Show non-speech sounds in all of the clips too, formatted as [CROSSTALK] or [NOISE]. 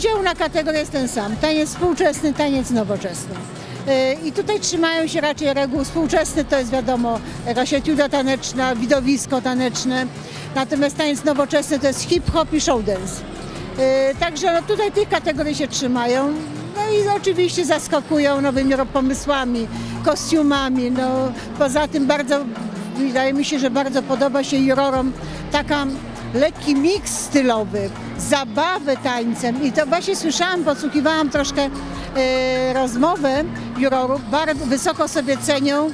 Podział na kategorie jest ten sam. Taniec współczesny, taniec nowoczesny. Yy, I tutaj trzymają się raczej reguł. Współczesny to jest wiadomo jakaś etiuda taneczna, widowisko taneczne. Natomiast taniec nowoczesny to jest hip-hop i show dance. Yy, Także no, tutaj tych kategorii się trzymają. No i oczywiście zaskakują nowymi pomysłami, kostiumami. No, poza tym bardzo, wydaje mi się, że bardzo podoba się jurorom taka lekki miks stylowy, zabawy tańcem. I to właśnie słyszałam, podsłuchiwałam troszkę e, rozmowę jurorów. Bardzo wysoko sobie cenią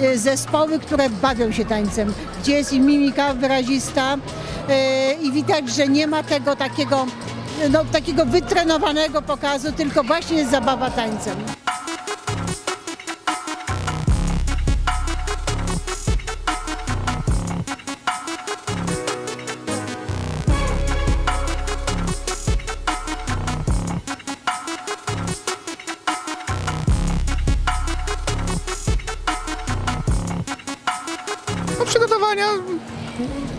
e, zespoły, które bawią się tańcem, gdzie jest i mimika wyrazista e, i widać, że nie ma tego takiego, no, takiego wytrenowanego pokazu, tylko właśnie jest zabawa tańcem.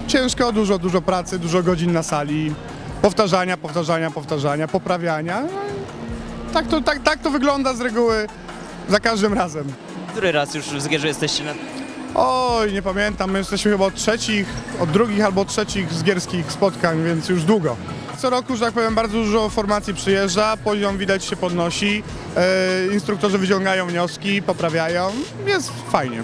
Ciężko, dużo, dużo pracy, dużo godzin na sali, powtarzania, powtarzania, powtarzania, poprawiania. No Tak to, tak, tak to wygląda z reguły za każdym razem. Który raz już w Zgierzu jesteście na... Oj, nie pamiętam, my jesteśmy chyba od trzecich, od drugich albo trzecich zgierskich spotkań, więc już długo. Co roku, że tak powiem, bardzo dużo formacji przyjeżdża, poziom widać się podnosi, e, instruktorzy wyciągają wnioski, poprawiają, jest fajnie.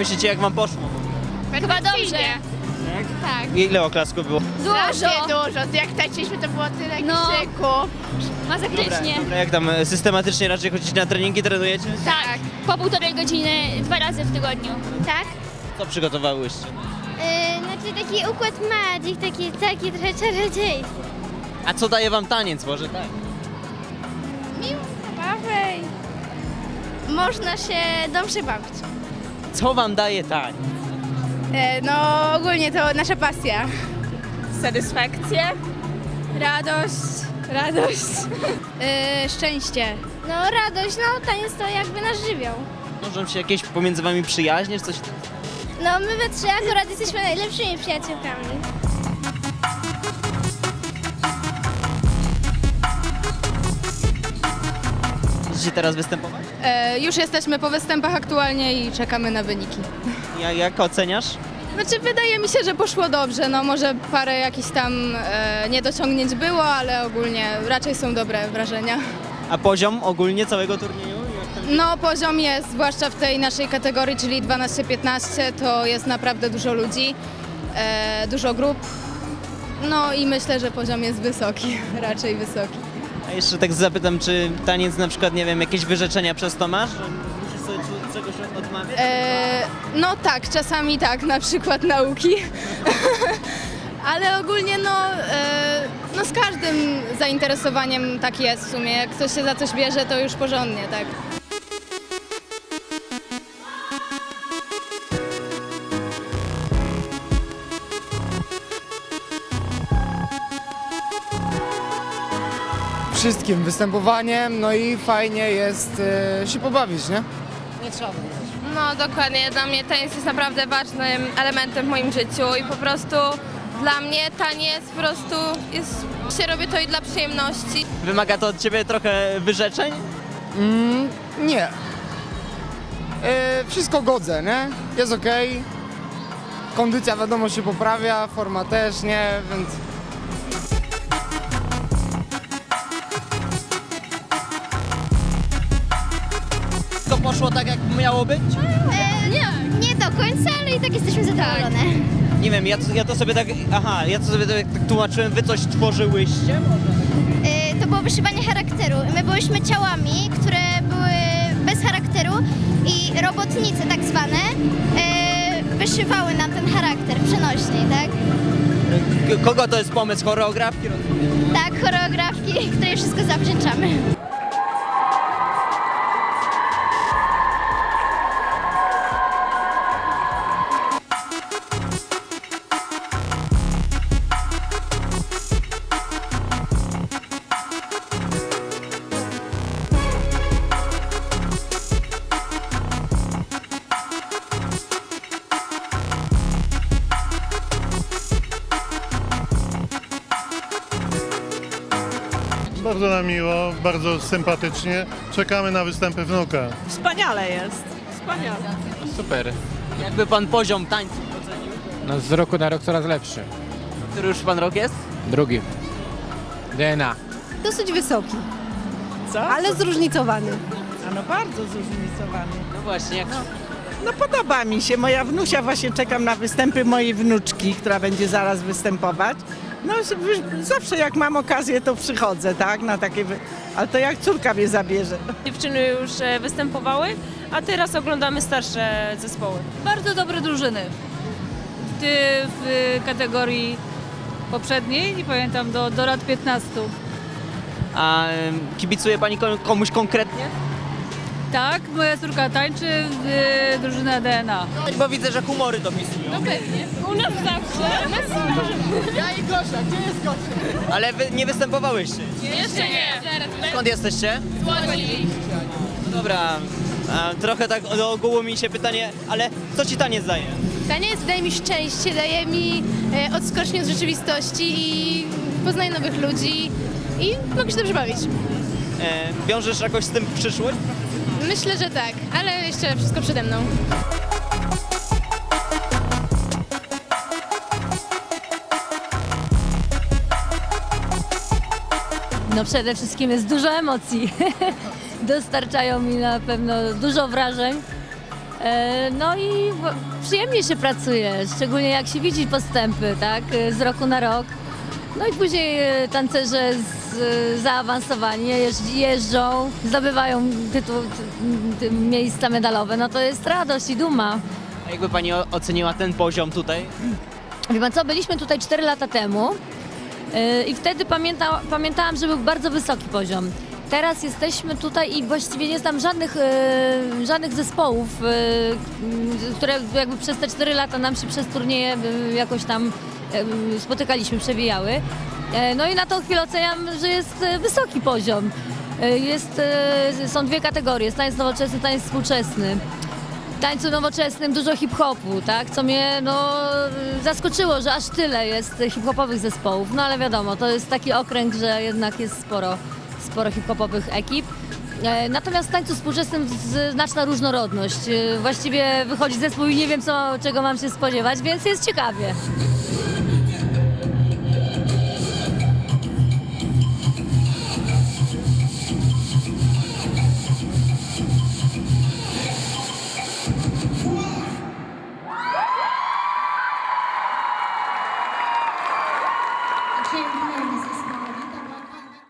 Myślicie, jak wam poszło? Chyba dobrze. Tak. Ile oklasku było? Dużo. dużo. Jak tańczyliśmy, to było tyle No. krzyku. Masakrycznie. Dobra, jak tam e, systematycznie raczej chodzicie na treningi, trenujecie? Tak. Po półtorej godziny, dwa razy w tygodniu. Tak. Co przygotowałyście? Yy, znaczy taki układ magic, taki, taki trochę czarodziejski. A co daje wam taniec, może tak? Miłą zabawę. i Można się dobrze bawić. Co wam daje taniec? E, no ogólnie to nasza pasja. Satysfakcja. Radość. Radość. e, szczęście. No radość, no taniec to jakby nasz żywioł. Możą się jakieś pomiędzy wami przyjaźnie, czy coś? No my we trzy akurat jesteśmy najlepszymi przyjaciółkami. Będziecie teraz występować? E, już jesteśmy po występach aktualnie i czekamy na wyniki. Ja, jak oceniasz? Znaczy wydaje mi się, że poszło dobrze. No może parę jakichś tam e, niedociągnięć było, ale ogólnie raczej są dobre wrażenia. A poziom ogólnie całego turnieju? No poziom jest, zwłaszcza w tej naszej kategorii, czyli 12-15, to jest naprawdę dużo ludzi, e, dużo grup. No i myślę, że poziom jest wysoki, [LAUGHS] raczej wysoki. A jeszcze tak zapytam, czy taniec na przykład, nie wiem, jakieś wyrzeczenia przez to masz? Musisz sobie czegoś odmawiać? E, no tak, czasami tak, na przykład nauki. [LAUGHS] Ale ogólnie no, e, no z każdym zainteresowaniem tak jest w sumie. Jak ktoś się za coś bierze, to już porządnie, tak. Wszystkim występowaniem, no i fajnie jest e, się pobawić, nie? No dokładnie, dla mnie taniec jest naprawdę ważnym elementem w moim życiu i po prostu dla mnie taniec po prostu jest, się robię to i dla przyjemności. Wymaga to od ciebie trochę wyrzeczeń? Mm, nie. E, wszystko godzę, nie? Jest okej. Kondycja wiadomo się poprawia, forma też, nie? Więc poszło tak, jak miało być? nie, nie do końca, ale i tak jesteśmy zadowolone. Nie wiem, ja to, ja to sobie tak, aha, ja to sobie tak, tłumaczyłem, wy coś tworzyłyście? Yy, to było wyszywanie charakteru. My byłyśmy ciałami, które były bez charakteru i robotnice tak zwane yy, wyszywały nam ten charakter przenośniej, tak? Kogo to jest pomysł? Choreografki? rozumiem? Tak, choreografki, której wszystko zawdzięczamy. Bardzo nam miło, bardzo sympatycznie. Czekamy na występy wnuka. Wspaniale jest. Wspaniale. Super. Jakby pan poziom tańca ocenił? No z roku na rok coraz lepszy. Który już pan rok jest? Drugi. DNA. Dosyć wysoki, Co? ale zróżnicowany. A no bardzo zróżnicowany. No właśnie, jak... No podoba mi się. Moja wnusia właśnie czekam na występy mojej wnuczki, która będzie zaraz występować. No zawsze jak mam okazję, to przychodzę, tak? Na takie. Ale to jak córka mnie zabierze. Dziewczyny już e, występowały, a teraz oglądamy starsze zespoły. Bardzo dobre drużyny. Ty w kategorii poprzedniej, nie pamiętam, do, do lat 15. A kibicuje pani ko- komuś konkretnie? Tak, moja córka tańczy w drużyna DNA. Bo widzę, że humory dopisują. U nas zawsze. Ale wy nie występowałyście. Jeszcze nie. Skąd jesteście? No dobra, a, trochę tak do ogółu mi się pytanie, ale co ci taniec daje? Taniec daje mi szczęście, daje mi e, odskocznię od rzeczywistości i poznaję nowych ludzi i mogę się dobrze bawić. E, wiążesz jakoś z tym przyszłość? Myślę, że tak, ale jeszcze wszystko przede mną. No przede wszystkim jest dużo emocji. [LAUGHS] Dostarczają mi na pewno dużo wrażeń. E, No i przyjemnie się pracuje, szczególnie jak się widzi postępy, tak, e, z roku na rok. No i później e, tancerze z, zaawansowani jeżdż- jeżdżą, zdobywają tytuł, ty, ty, miejsca medalowe, no to jest radość i duma. A jakby pani o- oceniła ten poziom tutaj? Wie pan co, byliśmy tutaj 4 lata temu yy, i wtedy pamięta, pamiętałam, że był bardzo wysoki poziom. Teraz jesteśmy tutaj i właściwie nie znam żadnych, yy, żadnych zespołów, yy, które jakby przez te 4 lata nam się przez turnieje yy, jakoś tam yy, spotykaliśmy, przewijały. Yy, no i na tą chwilę oceniam, że jest yy, wysoki poziom. Yy, Jest, są dwie kategorie, jest tańc nowoczesny, tańc współczesny tańcu nowoczesnym dużo hip-hopu, tak? Co mnie no, zaskoczyło, że aż tyle jest hip-hopowych zespołów. No ale wiadomo, to jest taki okręg, że jednak jest sporo, sporo hip-hopowych ekip. E, Natomiast w tańcu współczesnym znaczna różnorodność. E, Właściwie wychodzi zespół i nie wiem, co, czego mam się spodziewać, więc jest ciekawie.